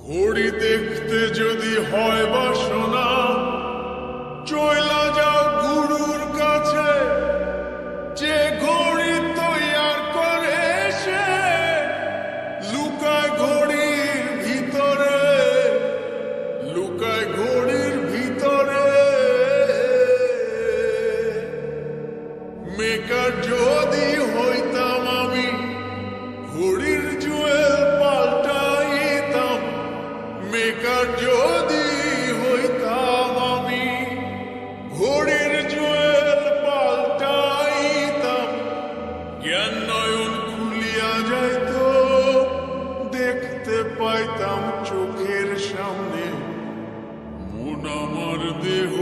ঘড়ি দেখতে যদি হয় বা বাসনা চইলা যাও আমার দেহ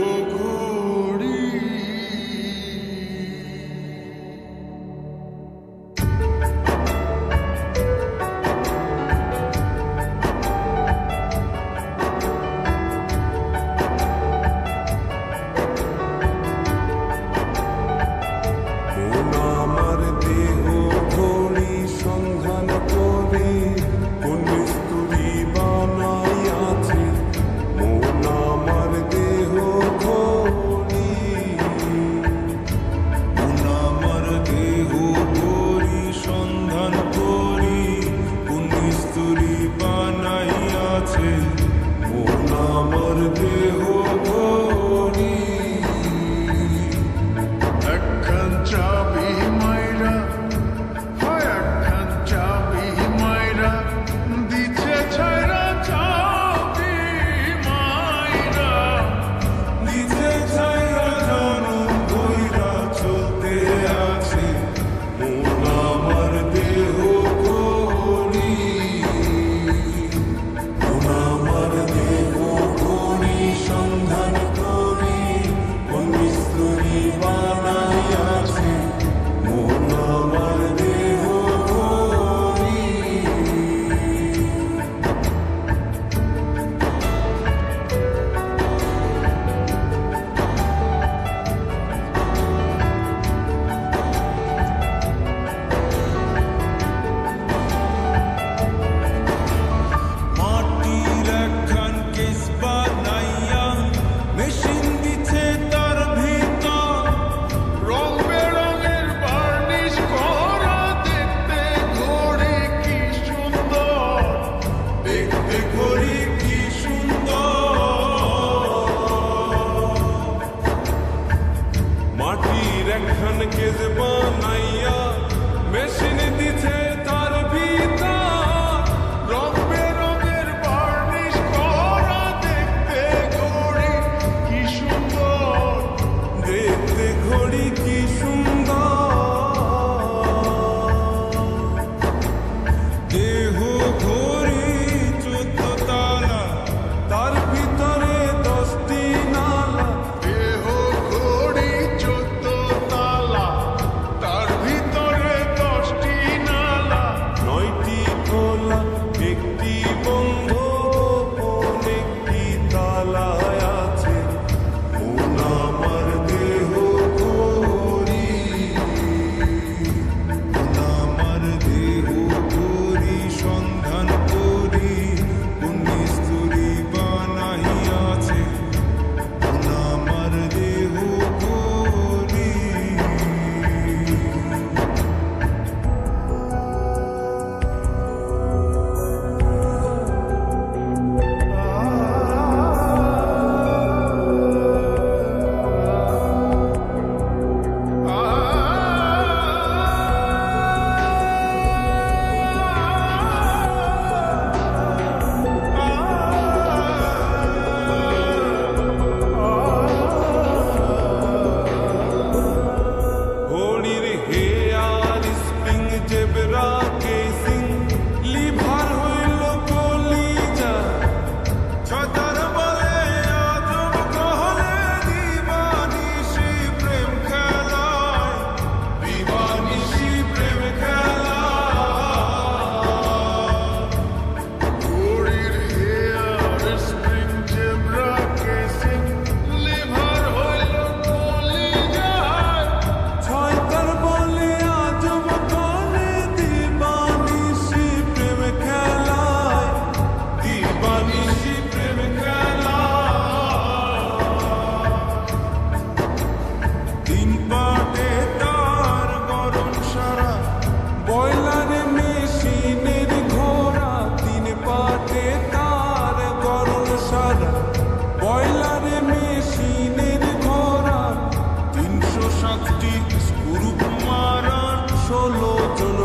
দিন পাটে তার গরম সারা। বয়লার মেশিনের ঘোড়া, দিন পাটে তার গরম সারা। বয়লার মেশিনের ঘোড়া, তিনশো সাতটি স্কুরুপ মারার ষোলো জন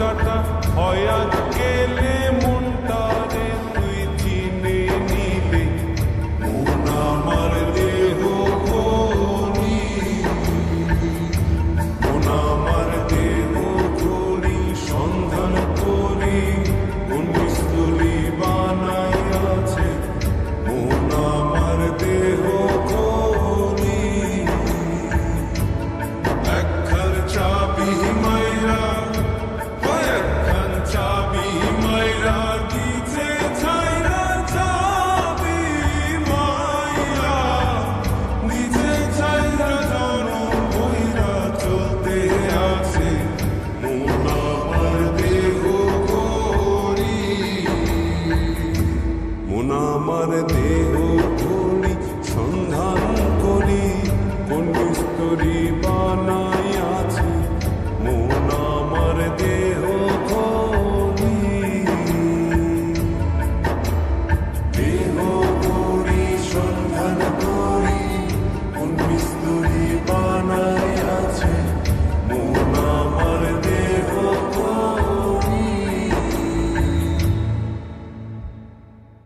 কাটা হয় আজ গেলে মনটারে তুই চিনে নিলে। মন আমার দেহ করি মন আমার সন্ধান করি Lord, it is.